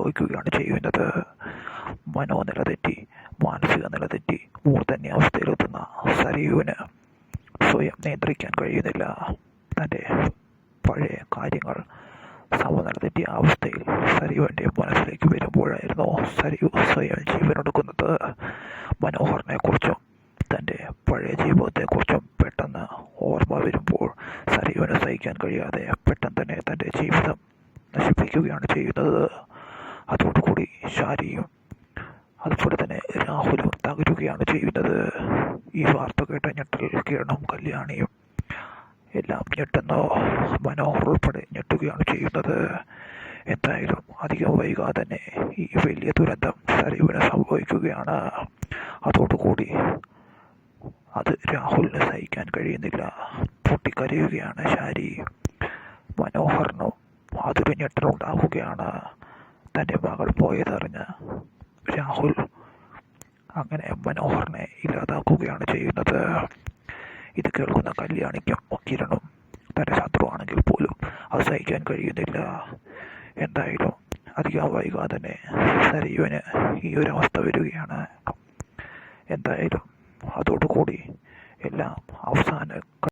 സംഭവിക്കുകയാണ് ചെയ്യുന്നത്. മനോനില തെറ്റി മാനസിക നില തെറ്റി മൂർധന്യ അവസ്ഥയിലെത്തുന്ന സരയുവിന് സ്വയം നിയന്ത്രിക്കാൻ കഴിയുന്നില്ല. തന്റെ പഴയ കാര്യങ്ങൾ സമനില തെറ്റിയ അവസ്ഥയിൽ സരയുവിന്റെ മനസ്സിലേക്ക് വരുമ്പോഴായിരുന്നു സരയു സ്വയം ജീവനൊടുക്കുന്നത്. മനോഹറിനെക്കുറിച്ചും തന്റെ പഴയ ജീവിതത്തെക്കുറിച്ചും പെട്ടെന്ന് ഓർമ്മ വരുമ്പോൾ സരയുവിന് സഹിക്കാൻ കഴിയാതെ പെട്ടെന്ന് തന്നെ തന്റെ ജീവിതം നശിപ്പിക്കുകയാണ് ചെയ്യുന്നത്. അതോടുകൂടി ഷാരിയും അതുപോലെ തന്നെ രാഹുലും തകരുകയാണ് ചെയ്യുന്നത്. ഈ വാർത്ത കേട്ട ഞെട്ടൽ കിരണും കല്യാണിയും എല്ലാം ഞെട്ടുന്ന. മനോഹർ ഉൾപ്പെടെ ഞെട്ടുകയാണ് ചെയ്യുന്നത്. എന്തായാലും അധികം വൈകാതെ തന്നെ ഈ വലിയ ദുരന്തം സരീവിന് സംഭവിക്കുകയാണ്. അതോടുകൂടി അത് രാഹുലിന് സഹിക്കാൻ കഴിയുന്നില്ല. പൊട്ടിക്കരയുകയാണ് ശാരി. മനോഹറിനും അതൊരു ഞെട്ടലുണ്ടാക്കുകയാണ് തന്റെ മകൾ പോയതറിഞ്ഞ് രാഹുൽ അങ്ങനെ മനോഹറിനെ ഇല്ലാതാക്കുകയാണ് ചെയ്യുന്നത്. ഇത് കേൾക്കുന്ന കല്യാണിക്കും കിരണും തന്റെ ശത്രുവാണെങ്കിൽ പോലും അത് സഹിക്കാൻ കഴിയുന്നില്ല. എന്തായാലും അധികം വൈകാതെ തന്നെ സരയുവിന് ഈ ഒരു അവസ്ഥ വരികയാണ്. എന്തായാലും അതോടുകൂടി എല്ലാം അവസാന